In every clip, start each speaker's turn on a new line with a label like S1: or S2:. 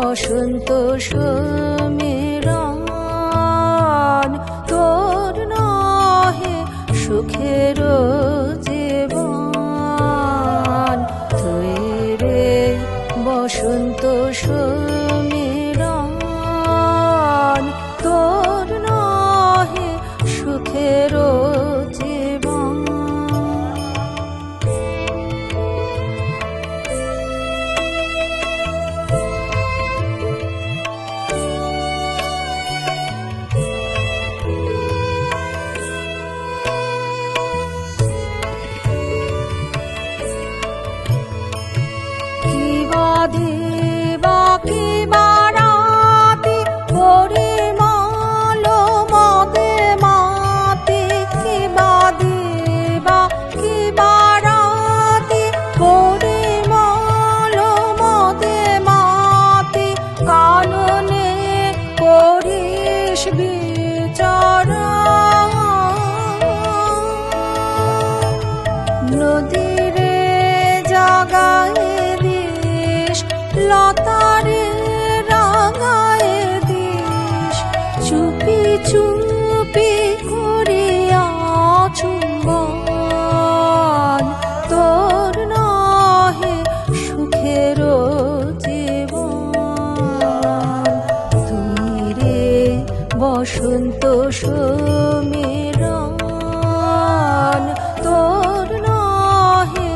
S1: 啊顺的顺大地。বসন্ত সমীরণ তোর নহে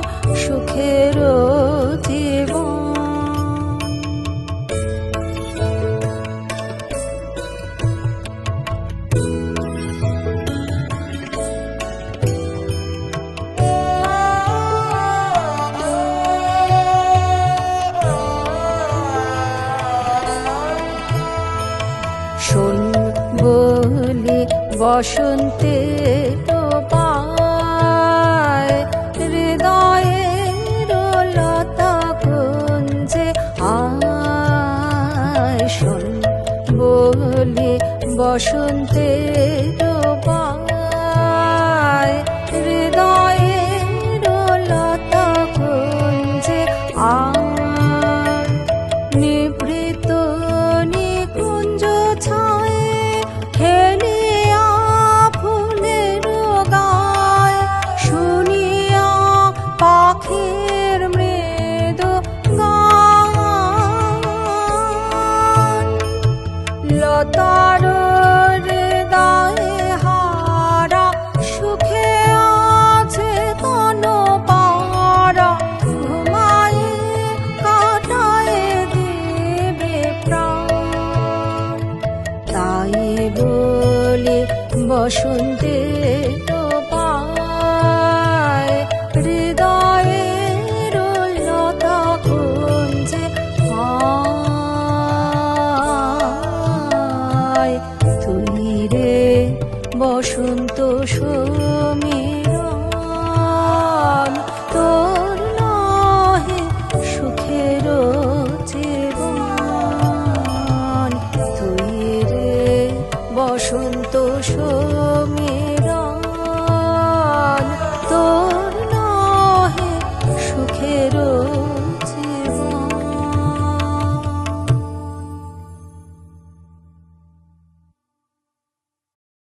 S1: সুখের জীবন। শোন বসন্তে তো পায় হৃদয়ের লতা কুঞ্জে আয় বলি বসন্তে তো পায় লতার দায়ে হারা সুখে আছে তন পারা। ঘুমায় দেবে প্রাণ। তাই বলে বসন্তে সমীরণ তোর সুখের রে বসন্ত সমীরণ